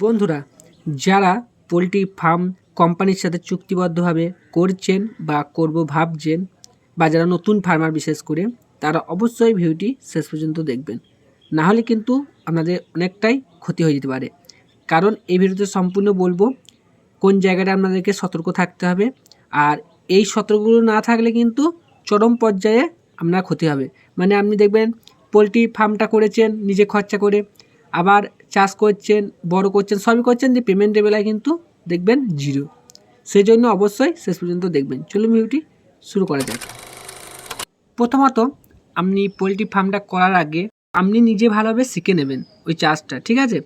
বন্ধুরা, যারা poultry farm কোম্পানির সাথে চুক্তিবদ্ধভাবে করছেন বা করব ভাবছেন বা যারা নতুন ফার্মার বিশেষ করে, তারা অবশ্যই ভিডিওটি শেষ পর্যন্ত দেখবেন। না হলে কিন্তু আপনাদের অনেকটাই ক্ষতি হয়ে যেতে পারে। কারণ এই ভিডিওতে সম্পূর্ণ বলব কোন জায়গাটা আপনাদেরকে সতর্ক থাকতে হবে আর এই সতর্কগুলো না থাকলে কিন্তু চরম পর্যায়ে আপনার ক্ষতি হবে। মানে আপনি দেখবেন পোলট্রি ফার্মটা করেছেন, নিজে খরচা করে আবার চাষ করছেন, বড় করছেন, সবই করছেন, যে পেমেন্টের বেলায় কিন্তু দেখবেন জিরো সেই জন্য অবশ্যই শেষ পর্যন্ত দেখবেন। চলুন ভিডিওটি শুরু করা যাক। প্রথমত, আপনি পোলট্রি ফার্মটা করার আগে আপনি নিজে ভালোভাবে শিখে নেবেন ওই চাষটা, ঠিক আছে?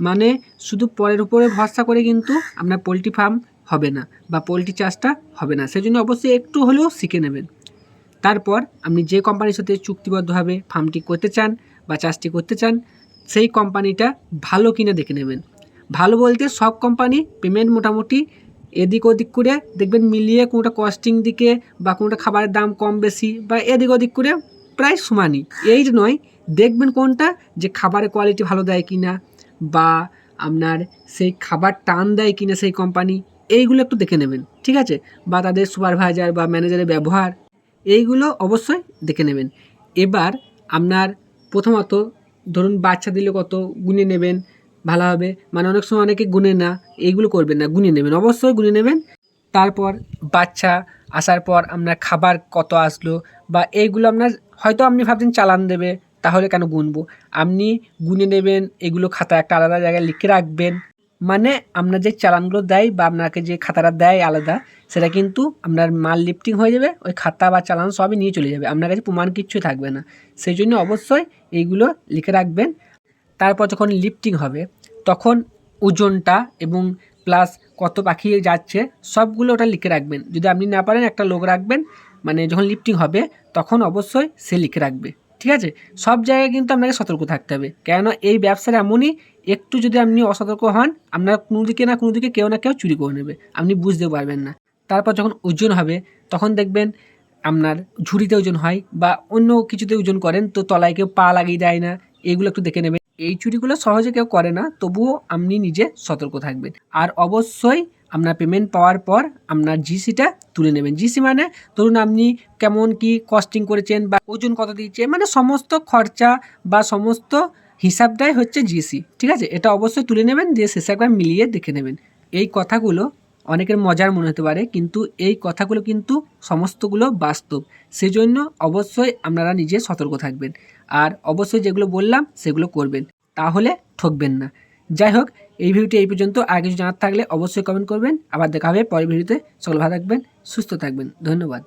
মানে শুধু পরের উপরে ভরসা করে কিন্তু আপনার পোলট্রি ফার্ম হবে না বা পোলট্রি চাষটা হবে না। সেই জন্য অবশ্যই একটু হলেও শিখে নেবেন। তারপর আপনি যে কোম্পানির সাথে চুক্তিবদ্ধভাবে ফার্মটি করতে চান বা চাষটি করতে চান সেই কোম্পানিটা ভালো কিনা দেখে নেবেন। ভালো বলতে সব কোম্পানি পেমেন্ট মোটামুটি এদিক ওদিক করে দেখবেন মিলিয়ে কোনোটা কস্টিং দিকে বা কোনোটা খাবারের দাম কম বেশি বা এদিক ওদিক করে প্রায় সমানই। এই নয়, দেখবেন কোনটা যে খাবারের কোয়ালিটি ভালো দেয় কি না বা আপনার সেই খাবার টান দেয় কি না সেই কোম্পানি, এইগুলো একটু দেখে নেবেন, ঠিক আছে? বা তাদের সুপারভাইজার বা ম্যানেজারের ব্যবহার, এইগুলো অবশ্যই দেখে নেবেন। এবার আপনার প্রথমত ধরুন বাচ্চা দিলে কত গুনে নেবেন, ভালো হবে। মানে অনেক সময় অনেকে গুনে না, এইগুলো করবেন না, গুনে নেবেন। অবশ্যই গুনে নেবেন। তারপর বাচ্চা আসার পর আপনার খাবার কত আসলো বা এইগুলো আপনার, হয়তো আপনি ভাবছেন চালান দেবে, তাহলে কেন গুনবো? আপনি গুনে নেবেন, এগুলো খাতা একটা আলাদা জায়গায় লিখে রাখবেন। মানে আমরা যে চালানগুলো দেয় বা আপনাকে যে খাতাটা দেয় আলাদা, সেটা কিন্তু আপনার মাল লিফটিং হয়ে যাবে, ওই খাতা বা চালান সবই নিয়ে চলে যাবে। আপনার কাছে প্রমাণ কিচ্ছু থাকবে না। সেই জন্য অবশ্যই এইগুলো লিখে রাখবেন। তারপর যখন লিফটিং হবে, তখন ওজনটা এবং প্লাস কত পাখি যাচ্ছে, সবগুলো ওটা লিখে রাখবেন। যদি আপনি না পারেন, একটা লোক রাখবেন মানে যখন লিফটিং হবে, তখন অবশ্যই সে লিখে রাখবে। ঠিক আছে? সব জায়গায় কিন্তু আপনাকে সতর্ক থাকতে হবে। কেন এই ব্যবসার এমনই, একটু যদি আপনি অসতর্ক হন, আপনার কোনো দিকে না কোনো দিকে কেউ না কেউ চুরি করে নেবে। আপনি বুঝতে পারবেন না। তারপর যখন ওজন হবে, তখন দেখবেন আপনার ঝুড়িতে ওজন হয় বা অন্য কিছুতে ওজন করেন, তো তলায় কেউ পা লাগিয়ে দেয় না। এগুলো একটু দেখে নেবেন। এই চুরিগুলো সহজে কেউ করে না, তবুও আপনি নিজে সতর্ক থাকবেন। আর অবশ্যই আপনার পেমেন্ট পাওয়ার পর আপনার জিসিটা তুলে নেবেন। জিসি মানে ধরুন আপনি কেমন কি কস্টিং করেছেন বা ওজন কত দিচ্ছে মানে সমস্ত খরচা বা সমস্ত হিসাবটাই হচ্ছে জিসি ঠিক আছে? এটা অবশ্যই তুলে নেবেন, দিয়ে শেষে একবার মিলিয়ে দেখে নেবেন। এই কথাগুলো অনেকের মজার মনে হতে পারে, কিন্তু এই কথাগুলো কিন্তু সমস্তগুলো বাস্তব। সেজন্য অবশ্যই আপনারা নিজে সতর্ক থাকবেন। আর অবশ্যই যেগুলো বললাম, সেগুলো করবেন। তাহলে ঠকবেন না। যাই হোক, এই ভিডিওটি এই পর্যন্ত। আর কিছু জানার থাকলে অবশ্যই কমেন্ট করবেন। আবার দেখা হবে পরের ভিডিওতে। সকল ভালো থাকবেন, সুস্থ থাকবেন। ধন্যবাদ।